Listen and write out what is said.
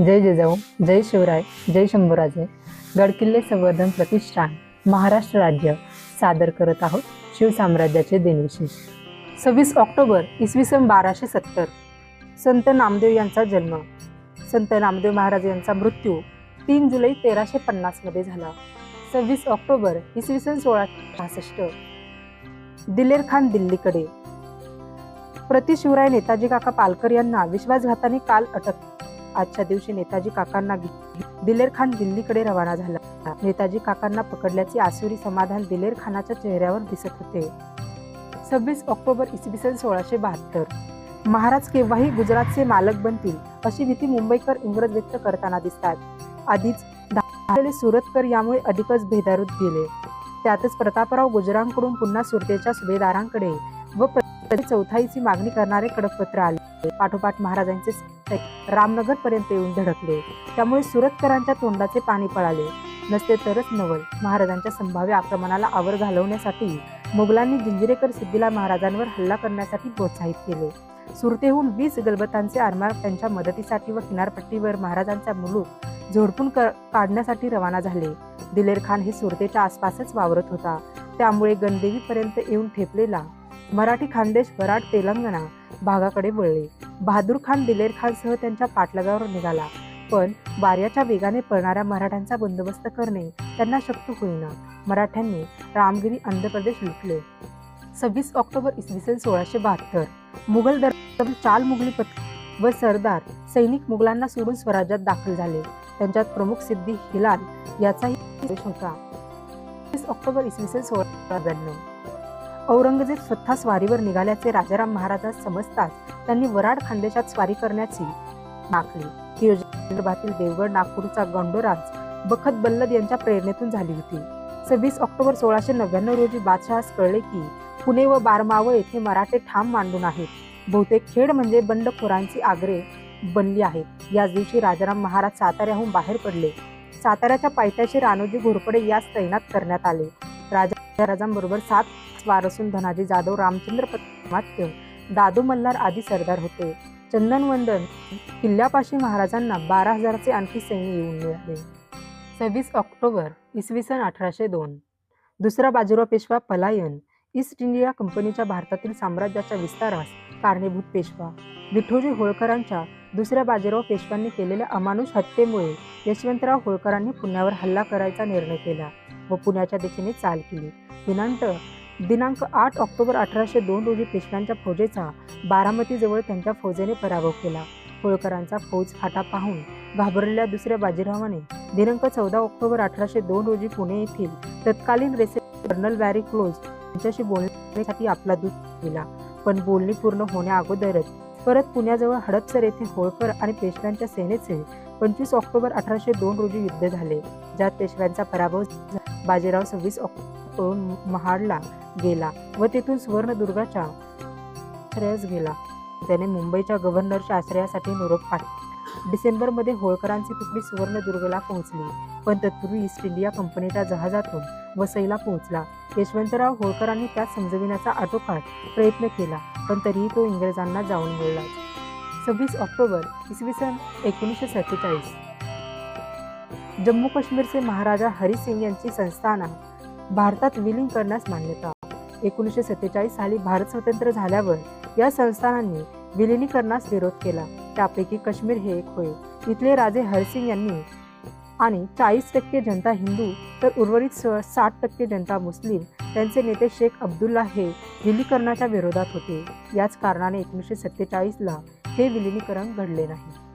जय जिजाऊ जय शिवराय जय शंभूराजे. गडकिल्ले संवर्धन प्रतिष्ठान महाराष्ट्र राज्य. सादर करत आहोत शिवसाम्राज्याचे दिनविशेष. सव्वीस ऑक्टोबर इसवी सन बाराशे सत्तर. संत नामदेव यांचा जन्म. संत नामदेव महाराज यांचा मृत्यू तीन जुलै तेराशे पन्नासमध्ये झाला. सव्वीस ऑक्टोबर इसवी सन सोळाशे सहासष्ट. दिलेर खान दिल्लीकडे. प्रतिशिवराय नेताजी काका पालकर यांना विश्वासघाताने काल अटक आजच्या दिवशी नेताजी काकांना दिलेर खान दिल्लीकडे रवाना झाला. नेताजी काकांना पकडल्याचे आसुरी समाधान दिलेर खानाच्या चेहऱ्यावर दिसत होते. सव्वीस ऑक्टोबर इसवी सन सोळाशे बहात्तर. महाराज केव्हाही गुजरातचे मालक बनतील अशी भीती मुंबईकर इंग्रज व्यक्त करताना दिसतात. आधीच सुरतकर यामुळे अधिकच भेदारूत गेले. त्यातच प्रतापराव गुजरांकडून पुन्हा सुरतेच्या सुभेदारांकडे व चौथाईची मागणी करणारे कडकपत्र आले. पाठोपाठ महाराजांचे सैनिक रामनगर पर्यंत येऊन धडकले. त्यामुळे सुरतकरांच्या तोंडाचे पाणी पळाले. नसते तरच नवल. महाराजांच्या संभाव्य आक्रमणाला आवर घालवण्यासाठी मुघलांनी जिंजिरेकर सिद्धीला महाराजांवर हल्ला करण्यासाठी प्रोत्साहित केले. सुरतेहून वीस गलबतांचे आरमार त्यांच्या मदतीसाठी व किनारपट्टीवर महाराजांचा मुलूक झोडपून काढण्यासाठी रवाना झाले. दिलेर खान हे सुरतेच्या आसपासच वावरत होता. त्यामुळे गणदेवीपर्यंत येऊन ठेपलेला मराठी खानदेश वराड तेलंगणा भागाकडे वळले. बहादूर खान दिलेर खानसह त्यांच्या पाठलागावर निघाला. पण वाऱ्याच्या वेगाने पळणाऱ्या मराठ्यांचा बंदोबस्त करणे त्यांना शक्य होईना. मराठ्यांनी रामगिरी आंध्र प्रदेश लुटले. सव्वीस ऑक्टोबर इसवी सन सोळाशे बहात्तर. मुघल दरबार चाल मुघली पथ व सरदार सैनिक मुघलांना सोडून स्वराज्यात दाखल झाले. त्यांच्यात प्रमुख सिद्धी हिलाल याचाही होता. ऑक्टोबर इसवी सन सोळा ब्याण्णव औरंगजेब स्वतः स्वारीवर निघाल्याचे राजाराम महाराजास समजताच त्यांनी वराड खानदेशात स्वारी करण्याची मागली ही योजना देवगड नागपूरचा गंडोराज बखत बल्लद यांच्या प्रेरणेतून झाली होती. सव्वीस ऑक्टोबर सोळाशे नव्याण्णव रोजी बादशहास कळले की पुणे व बारमावळ येथे मराठे ठाम मांडून आहेत. बहुतेक खेड म्हणजे बंडखोरांची आग्रे बनली आहेत. याच दिवशी राजाराम महाराज साताऱ्याहून बाहेर पडले. साताऱ्याच्या पायथ्याशी रानोजी घोरपडे यास तैनात करण्यात आले. राजा राजांबरोबर सात स्वार असून धनाजी जाधव रामचंद्र पत्मात्य दादू मल्हार आदी सरदार होते. चंदनवंदन किल्ल्यापाशी महाराजांना बारा हजाराचे आणखी सैन्य येऊन मिळाले. सव्वीस ऑक्टोबर इसवी सन अठराशे दोन. दुसरा बाजीराव पेशवा पलायन ईस्ट इंडिया कंपनीच्या भारतातील साम्राज्याच्या विस्तारास कारणीभूत पेशवा. विठोजी होळकरांच्या दुसऱ्या बाजीराव पेशव्यांनी केलेल्या अमानुष हत्येमुळे यशवंतराव होळकरांनी पुण्यावर हल्ला करायचा निर्णय केला व पुण्याच्या दिशेने चाल केली. दिनांक दिनांक आठ ऑक्टोबर अठराशे दोन रोजी पेशव्यांच्या फौजेचा बारामतीजवळ त्यांच्या फौजेने पराभव केला. होळकरांचा फौज फाटा पाहून घाबरलेल्या दुसऱ्या बाजीरावाने दिनांक चौदा ऑक्टोबर अठराशे दोन रोजी पुणे येथील तत्कालीन रेसे कर्नल बॅरी क्लोज यांच्याशी बोलण्यासाठी आपला दूत दिला पण बोलणी पूर्ण होण्या अगोदरच परत पुण्याजवळ हडपसर येथे होळकर आणि पेशव्यांच्या सेनेचे पंचवीस ऑक्टोबर अठराशे दोन रोजी युद्ध झाले. ज्यात पेशव्यांचा पराभव बाजीराव सव्वीस ऑक्टोबर तो महाडला गेला व तेथून सुवर्णदुर्गाच्या आश्रयास गेला. त्याने मुंबईच्या गव्हर्नरच्या आश्रयासाठी निरोप पाठवला डिसेंबरमध्ये होळकरांची तुकडी सुवर्णदुर्गला पोहोचली. पण तत्पूर्वी ईस्ट इंडिया कंपनीच्या जहाजातून वसईला पोहोचला. यशवंतराव होळकरांनी त्यात समजविण्याचा आटोकाट प्रयत्न केला पण तरीही तो इंग्रजांना जाऊन मिळला. सव्वीस ऑक्टोबर इसवी सन एकोणीसशे सत्तेचाळीस. जम्मू काश्मीरचे महाराजा हरी सिंग यांची संस्थाना भारतात विलीन करण्यास मान्यता. एकोणीसशे सत्तेचाळीस साली भारत स्वतंत्र झाल्यावर या संस्थानांनी विलिनीकरणास विरोध केला. त्यापैकी काश्मीर हे एक होय. इथले राजे हरसिंग यांनी आणि चाळीस टक्के जनता हिंदू तर उर्वरित स- साठ टक्के जनता मुस्लिम त्यांचे नेते शेख अब्दुल्ला हे विलीकरणाच्या विरोधात होते. याच कारणाने एकोणीसशे सत्तेचाळीसला हे विलिनीकरण घडले नाही.